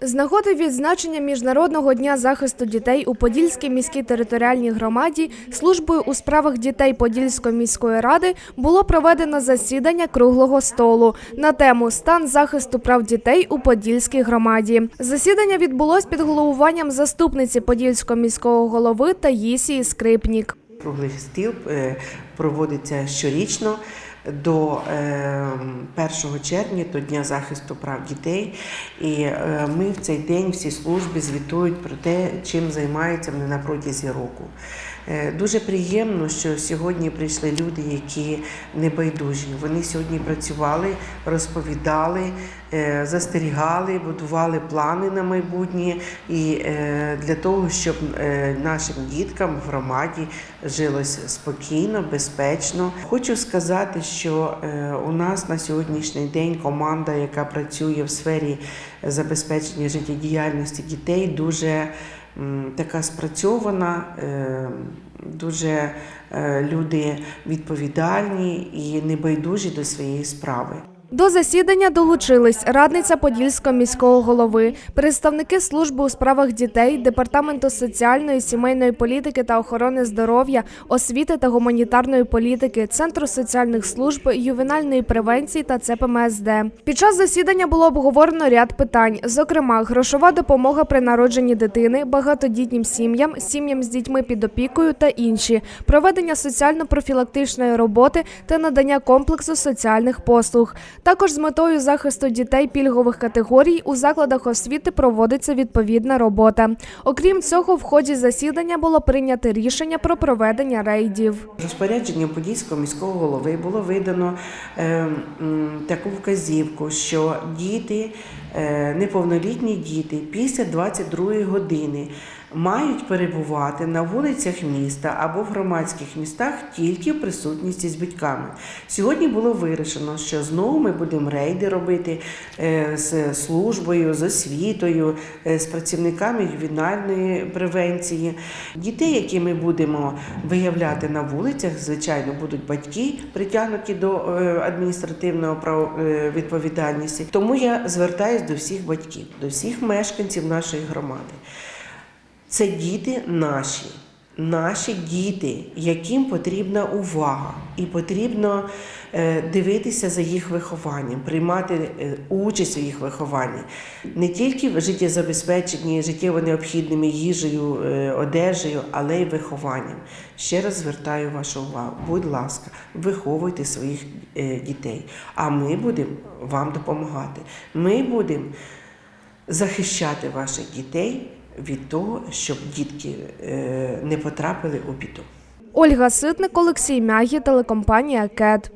З нагоди відзначення Міжнародного дня захисту дітей у Подільській міській територіальній громаді службою у справах дітей Подільської міської ради було проведено засідання круглого столу на тему Стан захисту прав дітей у Подільській громаді. Засідання відбулось під головуванням заступниці Подільського міського голови Таїсії Скрипнік. Круглий стіл е, проводиться щорічно до е, 1 червня, до Дня захисту прав дітей. І е, ми в цей день всі служби звітують про те, чим займаються вони на протязі року. Е, Дуже приємно, що сьогодні прийшли люди, які небайдужі. Вони сьогодні працювали, розповідали, е, застерігали, будували плани на майбутнє і е, для того, щоб е, нашим діткам в громаді жилось спокійно, безпечно. Хочу сказати, що е, у нас на сьогоднішній день команда, яка працює в сфері забезпечення життєдіяльності дітей, дуже така спрацьована. е, Дуже е, люди відповідальні і небайдужі до своєї справи. До засідання долучились радниця Подільського міського голови, представники служби у справах дітей, департаменту соціальної, сімейної політики та охорони здоров'я, освіти та гуманітарної політики, центру соціальних служб, ювенальної превенції та ЦПМСД. Під час засідання було обговорено ряд питань, зокрема, грошова допомога при народженні дитини, багатодітнім сім'ям, сім'ям з дітьми під опікою та інші, проведення соціально-профілактичної роботи та надання комплексу соціальних послуг. Також з метою захисту дітей пільгових категорій у закладах освіти проводиться відповідна робота. Окрім цього, в ході засідання було прийнято рішення про проведення рейдів. Розпорядженням Подільського міського голови було видано е, таку вказівку, що діти, е, неповнолітні діти після 22 години мають перебувати на вулицях міста або в громадських містах тільки в присутності з батьками. Сьогодні було вирішено, що знову ми будемо рейди робити е, з службою, з освітою, е, з працівниками ювенальної превенції. Дітей, які ми будемо виявляти на вулицях, звичайно, будуть батьки притягнуті до е, адміністративного відповідальності. Тому я звертаюся до всіх батьків, до всіх мешканців нашої громади. Це діти наші, наші діти, яким потрібна увага, і потрібно е, дивитися за їх вихованням, приймати е, участь у їх вихованні не тільки в життєзабезпеченні життєво необхідними їжею, е, одежею, але й вихованням. Ще раз звертаю вашу увагу. Будь ласка, виховуйте своїх дітей, а ми будемо вам допомагати. Ми будемо захищати ваших дітей від того, щоб дітки е, не потрапили у біду. Ольга Ситник, Олексій Мягі, телекомпанія КЕД.